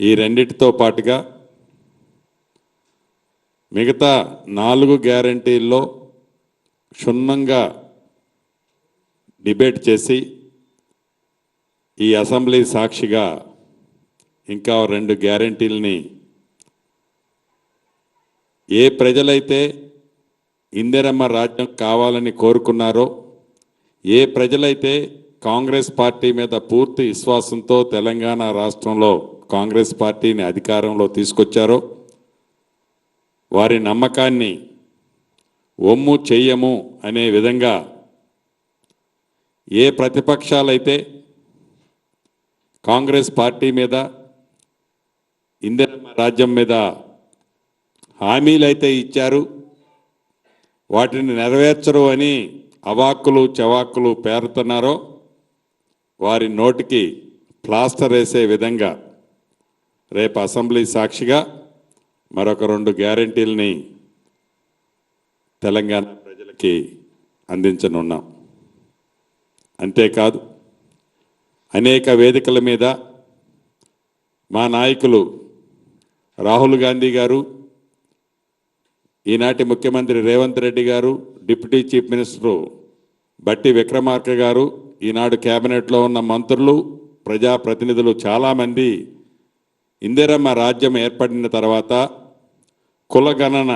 ఈ రెండిటితో పాటుగా మిగతా నాలుగు గ్యారంటీల్లో క్షుణ్ణంగా డిబేట్ చేసి ఈ అసెంబ్లీ సాక్షిగా ఇంకా రెండు గ్యారంటీల్ని ఏ ప్రజలైతే ఇందిరమ్మ రాజ్యం కావాలని కోరుకున్నారో ఏ ప్రజలైతే కాంగ్రెస్ పార్టీ మీద పూర్తి విశ్వాసంతో తెలంగాణ రాష్ట్రంలో కాంగ్రెస్ పార్టీని అధికారంలో తీసుకొచ్చారో వారి నమ్మకాన్ని ఒమ్ము చెయ్యము అనే విధంగా ఏ ప్రతిపక్షాలైతే కాంగ్రెస్ పార్టీ మీద ఇందిరమ్మ రాజ్యం మీద హామీలైతే ఇచ్చారు వాటిని నెరవేర్చరు అని అవాక్కులు చవాక్కులు పేరుతున్నారో వారి నోటికి ప్లాస్టర్ వేసే విధంగా రేపు అసెంబ్లీ సాక్షిగా మరొక రెండు గ్యారంటీలని తెలంగాణ ప్రజలకి అందించనున్నాం. అంతేకాదు అనేక వేదికల మీద మా నాయకులు రాహుల్ గాంధీ గారు ఈనాటి ముఖ్యమంత్రి రేవంత్ రెడ్డి గారు డిప్యూటీ చీఫ్ మినిస్టరు బట్టి విక్రమార్క గారు ఈనాడు కేబినెట్లో ఉన్న మంత్రులు ప్రజాప్రతినిధులు చాలామంది ఇందిరమ్మ రాజ్యం ఏర్పడిన తర్వాత కులగణన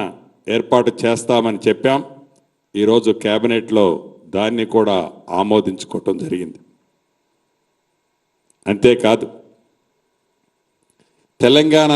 ఏర్పాటు చేస్తామని చెప్పాం. ఈరోజు కేబినెట్లో దాన్ని కూడా ఆమోదించుకోవటం జరిగింది. అంతేకాదు తెలంగాణ